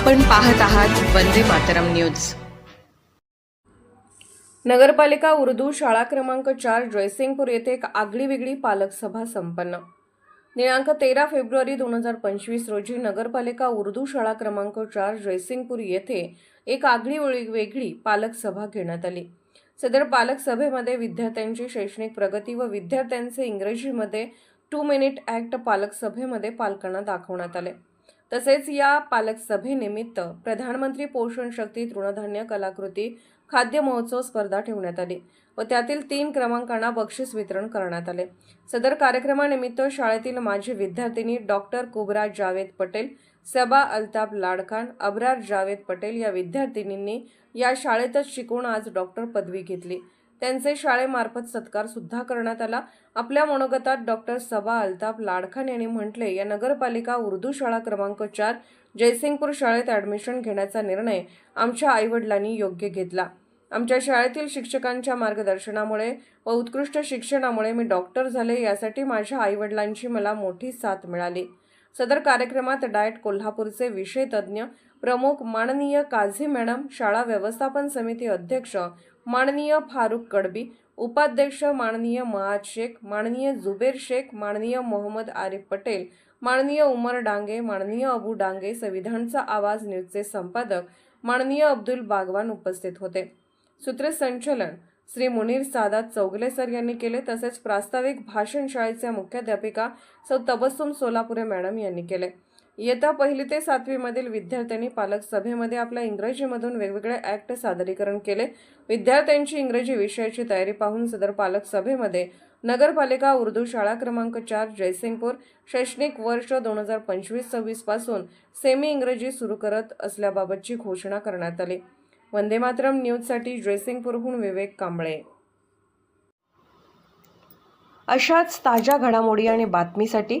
आपण पाहत आहात वंदे मातरम न्यूज. नगरपालिका उर्दू शाळा क्रमांक चार जयसिंगपूर येथे एक आगळी वेगळी पालक सभा संपन्न. दिनांक तेरा फेब्रुवारी दोन हजार पंचवीस रोजी नगरपालिका उर्दू शाळा क्रमांक चार जयसिंगपूर येथे एक आगळी वेळी- वेगळी पालक सभा घेण्यात आली. सदर पालक सभेमध्ये विद्यार्थ्यांची शैक्षणिक प्रगती व विद्यार्थ्यांचे इंग्रजीमध्ये टू मिनिट ॲक्ट पालक सभेमध्ये पालकांना दाखवण्यात आले. तसेच या पालक सभेनिमित्त प्रधानमंत्री पोषण शक्ती तृणधान्य कलाकृती खाद्य महोत्सव स्पर्धा ठेवण्यात आली व त्यातील तीन क्रमांकांना बक्षीस वितरण करण्यात आले. सदर कार्यक्रमानिमित्त शाळेतील माजी विद्यार्थिनी डॉक्टर कुबरा जावेद पटेल सबा अल्ताफ लाडखान अब्रार जावेद पटेल या विद्यार्थिनींनी या शाळेतच शिकून आज डॉक्टर पदवी घेतली. त्यांचे शाळेमार्फत सत्कार सुद्धा करण्यात आला. आपल्या मनोगतात डॉक्टर सबा अल्ताफ लाडखान यांनी म्हटले या नगरपालिका उर्दू शाळा क्रमांक चार जयसिंगपूर शाळेत ॲडमिशन घेण्याचा निर्णय आमच्या आईवडिलांनी योग्य घेतला. आमच्या शाळेतील शिक्षकांच्या मार्गदर्शनामुळे व उत्कृष्ट शिक्षणामुळे मी डॉक्टर झाले यासाठी माझ्या आईवडिलांची मला मोठी साथ मिळाली. सदर कार्यक्रमात डायट कोल्हापूरचे विषय तज्ज्ञ प्रमुख माननीय काझी मॅडम शाळा व्यवस्थापन समिती अध्यक्ष माननीय फारुख कडबी उपाध्यक्ष माननीय महाद शेख माननीय जुबेर शेख माननीय मोहम्मद आरिफ पटेल माननीय उमर डांगे माननीय अबू डांगे संविधानचा आवाज न्यूजचे संपादक माननीय अब्दुल बागवान उपस्थित होते. सूत्रसंचलन श्री मुनीर सादात चौगले सर यांनी केले तसेच प्रास्ताविक भाषण शाळेच्या मुख्याध्यापिका सौ तबस्सुम सोलापुरे मॅडम यांनी केले. इयत्ता पहिली ते सातवीमधील विद्यार्थ्यांनी पालक सभेमध्ये आपल्या इंग्रजीमधून वेगवेगळे ॲक्ट सादरीकरण केले. विद्यार्थ्यांची इंग्रजी विषयाची तयारी पाहून सदर पालक सभेमध्ये नगरपालिका उर्दू शाळा क्रमांक चार जयसिंगपूर शैक्षणिक वर्ष दोन हजार पंचवीस सव्वीसपासून सेमी इंग्रजी सुरू करत असल्याबाबतची घोषणा करण्यात आली. वंदे मातरम न्यूजसाठी जयसिंगपूरहून विवेक कांबळे. अशाच ताज्या घडामोडी आणि बातमीसाठी